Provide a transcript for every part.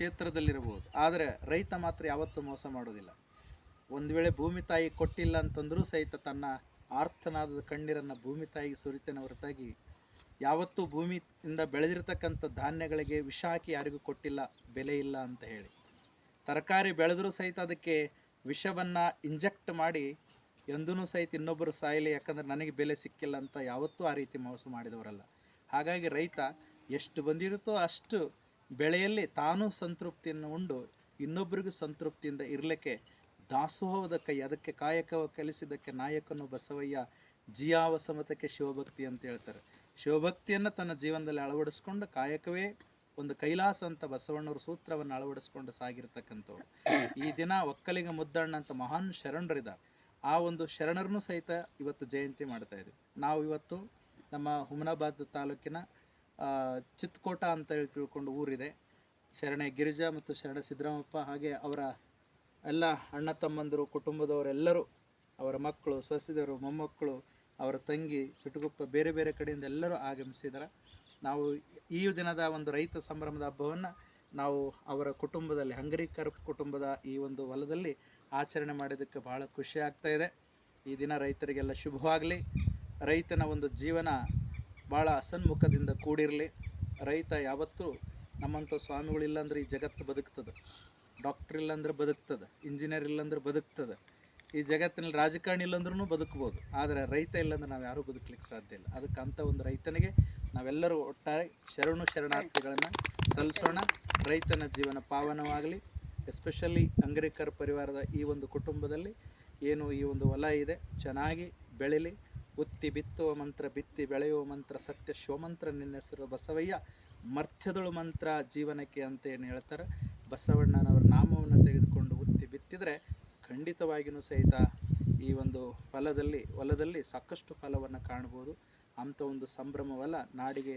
ಕ್ಷೇತ್ರದಲ್ಲಿರಬಹುದು. ಆದರೆ ರೈತ ಮಾತ್ರ ಯಾವತ್ತೂ ಮೋಸ ಮಾಡೋದಿಲ್ಲ ಒಂದು ವೇಳೆ ಭೂಮಿ ತಾಯಿ ಕೊಟ್ಟಿಲ್ಲ ಅಂತಂದರೂ ಸಹಿತ ತನ್ನ ಆರ್ಥನಾದ ಕಣ್ಣೀರನ್ನು ಭೂಮಿ ತಾಯಿಗೆ ಸುರಿತೇನೆ ಹೊರತಾಗಿ ಯಾವತ್ತೂ ಭೂಮಿಯಿಂದ ಬೆಳೆದಿರ್ತಕ್ಕಂಥ ಧಾನ್ಯಗಳಿಗೆ ವಿಷ ಹಾಕಿ ಯಾರಿಗೂ ಕೊಟ್ಟಿಲ್ಲ, ಬೆಲೆ ಇಲ್ಲ ಅಂತ ಹೇಳಿ. ತರಕಾರಿ ಬೆಳೆದರೂ ಸಹಿತ ಅದಕ್ಕೆ ವಿಷವನ್ನು ಇಂಜೆಕ್ಟ್ ಮಾಡಿ ಎಂದೂ ಸಹಿತ ಇನ್ನೊಬ್ಬರು ಸಾಯಲಿ, ಯಾಕಂದ್ರೆ ನನಗೆ ಬೆಲೆ ಸಿಕ್ಕಿಲ್ಲ ಅಂತ ಯಾವತ್ತೂ ಆ ರೀತಿ ಮೋಸ ಮಾಡಿದವರಲ್ಲ. ಹಾಗಾಗಿ ರೈತ ಎಷ್ಟು ಬಂದಿರುತ್ತೋ ಅಷ್ಟು ಬೆಳೆಯಲ್ಲಿ ತಾನೂ ಸಂತೃಪ್ತಿಯನ್ನು ಉಂಡು ಇನ್ನೊಬ್ಬರಿಗೂ ಸಂತೃಪ್ತಿಯಿಂದ ಇರಲಿಕ್ಕೆ ಕೈ ಅದಕ್ಕೆ ಕಾಯಕವ ಕಲಿಸಿದ್ದಕ್ಕೆ ನಾಯಕನು ಬಸವಯ್ಯ ಜಿಯಾವ ಸಮತಕ್ಕೆ ಶಿವಭಕ್ತಿ ಅಂತ ಹೇಳ್ತಾರೆ. ಶಿವಭಕ್ತಿಯನ್ನು ತನ್ನ ಜೀವನದಲ್ಲಿ ಅಳವಡಿಸ್ಕೊಂಡು ಕಾಯಕವೇ ಒಂದು ಕೈಲಾಸ ಅಂತ ಬಸವಣ್ಣವ್ರ ಸೂತ್ರವನ್ನು ಅಳವಡಿಸ್ಕೊಂಡು ಸಾಗಿರ್ತಕ್ಕಂಥವ್ರು ಈ ದಿನ ಒಕ್ಕಲಿಗ ಮುದ್ದಣ್ಣ ಅಂತ ಮಹಾನ್ ಶರಣರಿದ್ದಾರೆ. ಆ ಒಂದು ಶರಣರನ್ನು ಸಹಿತ ಇವತ್ತು ಜಯಂತಿ ಮಾಡ್ತಾ ಇದ್ದೀವಿ. ನಾವು ಇವತ್ತು ನಮ್ಮ ಹುಮನಾಬಾದ್ ತಾಲೂಕಿನ ಚಿತ್ಕೋಟ ಅಂತ ಹೇಳಿ ತಿಳ್ಕೊಂಡು ಊರಿದೆ. ಶರಣೆ ಗಿರಿಜಾ ಮತ್ತು ಶರಣ ಸಿದ್ದರಾಮಪ್ಪ ಹಾಗೆ ಅವರ ಎಲ್ಲ ಅಣ್ಣ ತಮ್ಮಂದರು, ಕುಟುಂಬದವರೆಲ್ಲರೂ, ಅವರ ಮಕ್ಕಳು ಸೊಸೆದರು ಮೊಮ್ಮಕ್ಕಳು, ಅವರ ತಂಗಿ ಚುಟುಗುಪ್ಪ ಬೇರೆ ಬೇರೆ ಕಡೆಯಿಂದ ಎಲ್ಲರೂ ಆಗಮಿಸಿದ್ದಾರೆ. ನಾವು ಈ ದಿನದ ಒಂದು ರೈತ ಸಂಭ್ರಮದ ಹಬ್ಬವನ್ನು ನಾವು ಅವರ ಕುಟುಂಬದಲ್ಲಿ ಹಂಗರಿಕರ್ ಕುಟುಂಬದ ಈ ಒಂದು ಹೊಲದಲ್ಲಿ ಆಚರಣೆ ಮಾಡೋದಕ್ಕೆ ಬಹಳ ಖುಷಿ ಆಗ್ತಾ ಇದೆ. ಈ ದಿನ ರೈತರಿಗೆಲ್ಲ ಶುಭವಾಗಲಿ. ರೈತನ ಒಂದು ಜೀವನ ಭಾಳ ಅಸನ್ಮುಖದಿಂದ ಕೂಡಿರಲಿ. ರೈತ ಯಾವತ್ತೂ ನಮ್ಮಂಥ ಸ್ವಾಮಿಗಳು ಇಲ್ಲಾಂದ್ರೆ ಈ ಜಗತ್ತು ಬದುಕ್ತದೆ. ಡಾಕ್ಟ್ರ್ ಇಲ್ಲಾಂದ್ರೆ ಬದುಕ್ತದೆ. ಇಂಜಿನಿಯರ್ ಇಲ್ಲಾಂದ್ರೆ ಬದುಕ್ತದೆ. ಈ ಜಗತ್ತಿನಲ್ಲಿ ರಾಜಕಾರಣಿ ಇಲ್ಲಾಂದ್ರೂ ಬದುಕ್ಬೋದು. ಆದರೆ ರೈತ ಇಲ್ಲಾಂದ್ರೆ ನಾವು ಯಾರೂ ಬದುಕಲಿಕ್ಕೆ ಸಾಧ್ಯ ಇಲ್ಲ. ಅದಕ್ಕೆ ಅಂಥ ಒಂದು ರೈತನಿಗೆ ನಾವೆಲ್ಲರೂ ಒಟ್ಟಾರೆ ಶರಣು ಶರಣಾರ್ಥಿಗಳನ್ನು ಸಲ್ಲಿಸೋಣ. ರೈತನ ಜೀವನ ಪಾವನವಾಗಲಿ. ಎಸ್ಪೆಷಲಿ ಅಂಗರಿಕರ್ ಪರಿವಾರದ ಈ ಒಂದು ಕುಟುಂಬದಲ್ಲಿ ಏನು ಈ ಒಂದು ಹೊಲ ಇದೆ. ಚೆನ್ನಾಗಿ ಬೆಳೀಲಿ. ಉತ್ತಿ ಬಿತ್ತುವ ಮಂತ್ರ, ಬಿತ್ತಿ ಬೆಳೆಯುವ ಮಂತ್ರ, ಸತ್ಯ ಶಿವಮಂತ್ರ ನಿನ್ನ ಹೆಸರು ಬಸವಯ್ಯ. ಮರ್ಥ್ಯದಳು ಮಂತ್ರ ಜೀವನಕ್ಕೆ ಅಂತ ಏನು ಹೇಳ್ತಾರೆ ಬಸವಣ್ಣನವರ ನಾಮವನ್ನು ತೆಗೆದುಕೊಂಡು ಉತ್ತಿ ಬಿತ್ತಿದರೆ ಖಂಡಿತವಾಗಿಯೂ ಸಹಿತ ಈ ಒಂದು ಫಲದಲ್ಲಿ, ಹೊಲದಲ್ಲಿ ಸಾಕಷ್ಟು ಫಲವನ್ನು ಕಾಣ್ಬೋದು. ಅಂಥ ಒಂದು ಸಂಭ್ರಮವಲ್ಲ ನಾಡಿಗೆ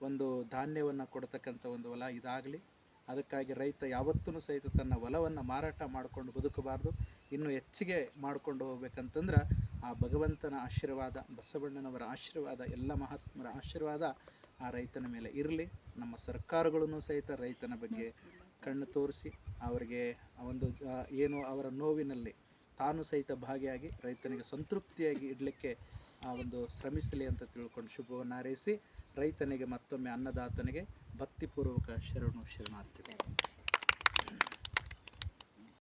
ಒಂದು ಧಾನ್ಯವನ್ನು ಕೊಡ್ತಕ್ಕಂಥ ಒಂದು ಹೊಲ ಇದಾಗಲಿ. ಅದಕ್ಕಾಗಿ ರೈತ ಯಾವತ್ತೂ ಸಹಿತ ತನ್ನ ಹೊಲವನ್ನು ಮಾರಾಟ ಮಾಡಿಕೊಂಡು ಬದುಕಬಾರ್ದು. ಇನ್ನು ಹೆಚ್ಚಿಗೆ ಮಾಡಿಕೊಂಡು ಹೋಗ್ಬೇಕಂತಂದ್ರೆ ಆ ಭಗವಂತನ ಆಶೀರ್ವಾದ, ಬಸವಣ್ಣನವರ ಆಶೀರ್ವಾದ, ಎಲ್ಲ ಮಹಾತ್ಮರ ಆಶೀರ್ವಾದ ಆ ರೈತನ ಮೇಲೆ ಇರಲಿ. ನಮ್ಮ ಸರ್ಕಾರಗಳನ್ನು ಸಹಿತ ರೈತನ ಬಗ್ಗೆ ಕಣ್ಣು ತೋರಿಸಿ, ಅವರಿಗೆ ಒಂದು ಏನು ಅವರ ನೋವಿನಲ್ಲಿ ತಾನು ಸಹಿತ ಭಾಗಿಯಾಗಿ ರೈತನಿಗೆ ಸಂತೃಪ್ತಿಯಾಗಿ ಇಡಲಿಕ್ಕೆ ಆ ಒಂದು ಶ್ರಮಿಸಲಿ ಅಂತ ತಿಳ್ಕೊಂಡು ಶುಭವನ್ನು ಹಾರೈಸಿ, ರೈತನಿಗೆ ಮತ್ತೊಮ್ಮೆ ಅನ್ನದಾತನಿಗೆ ಭಕ್ತಿಪೂರ್ವಕ ಶರಣು ಶರಣಾರ್ಥಿಗಳು.